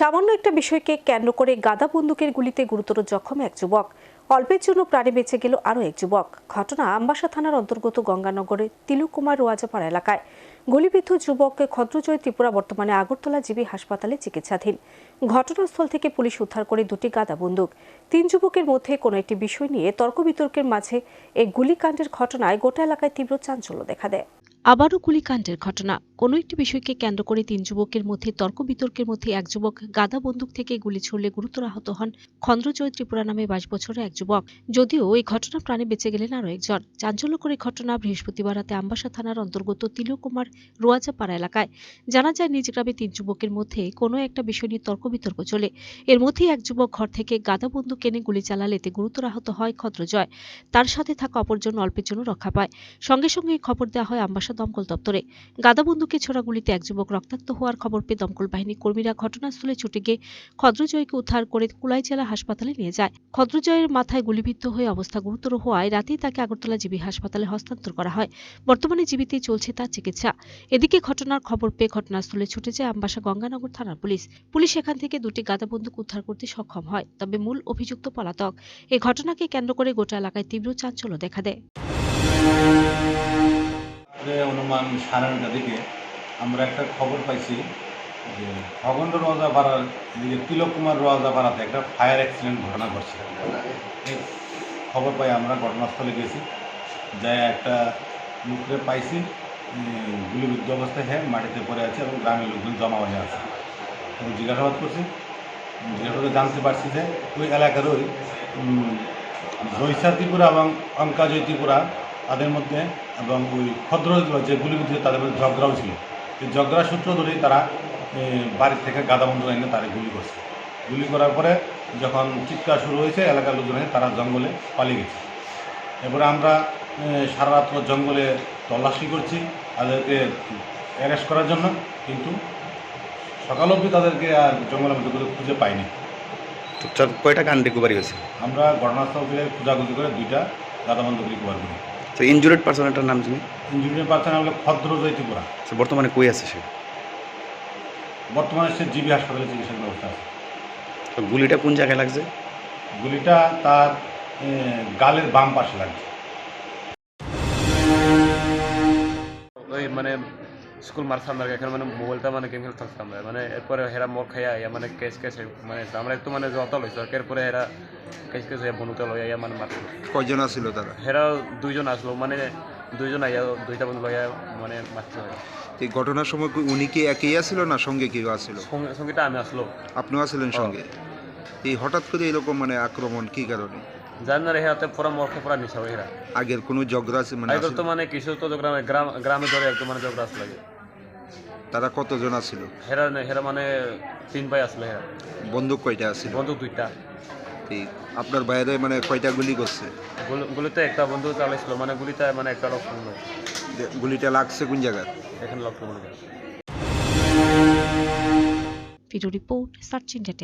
সামান্য একটা বিষয়কে কেন্দ্র করে গাদা বন্দুকের গুলিতে গুরুতর জখম এক যুবক। অল্পের জন্য প্রাণে বেঁচে গেল আরও এক যুবক। ঘটনা আমবাসা থানার অন্তর্গত গঙ্গানগরের তিলুকুমার রোয়াজাপাড়া এলাকায়। গুলিবিদ্ধ যুবককে খদ্রজয় ত্রিপুরা বর্তমানে আগরতলা জিবি হাসপাতালে চিকিৎসাধীন। ঘটনাস্থল থেকে পুলিশ উদ্ধার করে দুটি গাদা বন্দুক। তিন যুবকের মধ্যে কোনো একটি বিষয় নিয়ে তর্ক বিতর্কের মাঝে এই গুলিকাণ্ডের ঘটনায় গোটা এলাকায় তীব্র চাঞ্চল্য দেখা দেয়। আবারও গুলিকাণ্ডের ঘটনা। কোনো একটি বিষয়কে কেন্দ্র করে তিন যুবকের মধ্যে, তর্ক বিতর্কের মধ্যে এক যুবক গাদা বন্দুক থেকে গুলি ছুড়লে গুরুতর আহত হন খন্দ্রজয় ত্রিপুরা নামে বাইশ বছরের এক যুবক। যদিও এই ঘটনা প্রাণে বেঁচে গেলেন আরও একজন। চাঞ্চল্যকর ঘটনা বৃহস্পতিবার রাতে আম্বাসা থানার অন্তর্গত তিলকুমার রোয়াজাপাড়া এলাকায়। জানা যায়, নিজ গ্রামে তিন যুবকের মধ্যে কোনো একটা বিষয় নিয়ে তর্ক বিতর্ক চলে। এর মধ্যেই এক যুবক ঘর থেকে গাদা বন্দুক এনে গুলি চালালে এতে গুরুতর আহত হয় খদ্রজয় তার সাথে থাকা অপরজন অল্পের জন্য রক্ষা পায়। সঙ্গে সঙ্গে খবর দেওয়া হয় আমবাসা দমকল দপ্তরে। গাদা বন্দুকে ছোড়া গুলিতে এক যুবক রক্তাক্ত হওয়ার খবর পেয়ে দমকল বাহিনী কর্মীরা ঘটনাস্থলে ছুটে গিয়ে খদ্রজয়কে উদ্ধার করে কুলাই জেলা হাসপাতালে নিয়ে যায়। খদ্রজয়ের মাথায় গুলিবিদ্ধ হয়ে অবস্থা গুরুতর হওয়ায় রাতেই তাকে আগরতলা জিবি হাসপাতালে হস্তান্তর করা হয়। বর্তমানে জীবিতেই চলছে তার চিকিৎসা। এদিকে ঘটনার খবর পেয়ে ঘটনাস্থলে ছুটে যায় আমবাসা গঙ্গানগর থানার পুলিশ। পুলিশ এখান থেকে দুটি গাদা বন্দুক উদ্ধার করতে সক্ষম হয়, তবে মূল অভিযুক্ত পলাতক। এই ঘটনাকে কেন্দ্র করে গোটা এলাকায় তীব্র চাঞ্চল্য দেখা দেয়। অনুমান সাড়ে নটার দিকে আমরা একটা খবর পাইছি যে খগন্ড রওজা পাড়ার এদিকে তিলক কুমার রওজা পাড়াতে একটা ফায়ার অ্যাক্সিডেন্ট ঘটনা ঘটছে। খবর পাই আমরা, ঘটনাস্থলে গেছি। যাই একটা লোকরে পাইছি গুলিবিদ্ধ অবস্থায় হ্যাঁ মাটিতে পড়ে আছে এবং গ্রামের লোকজন জমা হয়ে আছে। এবং জিজ্ঞাসাবাদ করছি, জিজ্ঞাসাবাদে জানতে পারছি যে ওই এলাকার ওই জৈসা ত্রিপুরা এবং অঙ্কাজয় ত্রিপুরা তাদের মধ্যে এবং ওই ক্ষদ্র যে গুলি গুলিবিদ্ধ তাদের মধ্যে ঝগড়াও ছিল। এই ঝগড়া সূত্র ধরেই তারা এ, বাড়ির থেকে গাদা বন্ধু এনে তারা গুলি করছে। গুলি করার পরে যখন চিৎকার শুরু হয়েছে এলাকার লোকজন তারা জঙ্গলে পালিয়ে গেছে। এরপরে আমরা সারা রাত্র জঙ্গলে তল্লাশি করছি তাদেরকে অ্যারেস্ট করার জন্য। কিন্তু সকাল অবধি তাদেরকে আর জঙ্গলের মধ্যে করে খুঁজে পাইনি। কয়টা গান রিকভারি হয়েছে? আমরা ঘটনাস্থল থেকে খোঁজাখুঁজি করে দুইটা গাদা বন্ধু রিকভার করি। তো ইনজুরেড পার্সনটার নাম জানি ইঞ্জিনিয়ার পাচ্ছেন হলো খদ্র জয়তিপুরা সে বর্তমানে কই আছে সে? বর্তমানে সে জিবি হাসপাতালে চিকিৎসার ব্যবস্থা আছে। তো গুলিটা কোন জায়গায় লাগছে? গুলিটা তার এ, গালের বাম পাশে লাগছে। ওই মানে স্কুল মার সামনে এখানে মানে মোবাইলটা মানে গেম খেলতে থাকতাম আমরা। মানে এরপরে হেরা মোর খাইয়া ইয়া মানে কেস কেস মানে আমরা একটু মানে যত লইছে এরপরে হেরা কেস কেস হইয়া বন্ধুতে লইয়া ইয়া মানে মারছে কয়জন আছিল তারা হেরা দুইজন আসলো মানে দুইজন আইয়া দুইটা বন্ধু লইয়া মানে মারতে হয় এই ঘটনার সময় কি উনি কি একই আছিল না সঙ্গে কেউ আছিল? সঙ্গে সঙ্গীটা আমি আসলো আপনিও আছিলেন সঙ্গে? এই হঠাৎ করে এরকম মানে আক্রমণ কি কারণে? জানি না হেরাতে পুরা মোর পুরা নিশা হেরা আগের কোনো ঝগড়া মানে তো মানে কিছু তো গ্রামে গ্রাম গ্রামে ধরে একটু মানে লাগে। তারা কতজন আছিল হেরা হেরা মানে তিন ভাই আসলো হেরা। বন্দুক কয়টা আছিল বন্ধু দুইটা। এই আপনার বাইরে মানে কয়টা গুলি করছে? গুলিতে একটা বন্ধু চালাইছিল মানে গুলিতে মানে একটা লোক শুনলো গুলিটা লাগছে কোন জায়গায়? এখানে লোক ভিডিও রিপোর্ট সার্চ ইন্ডিয়া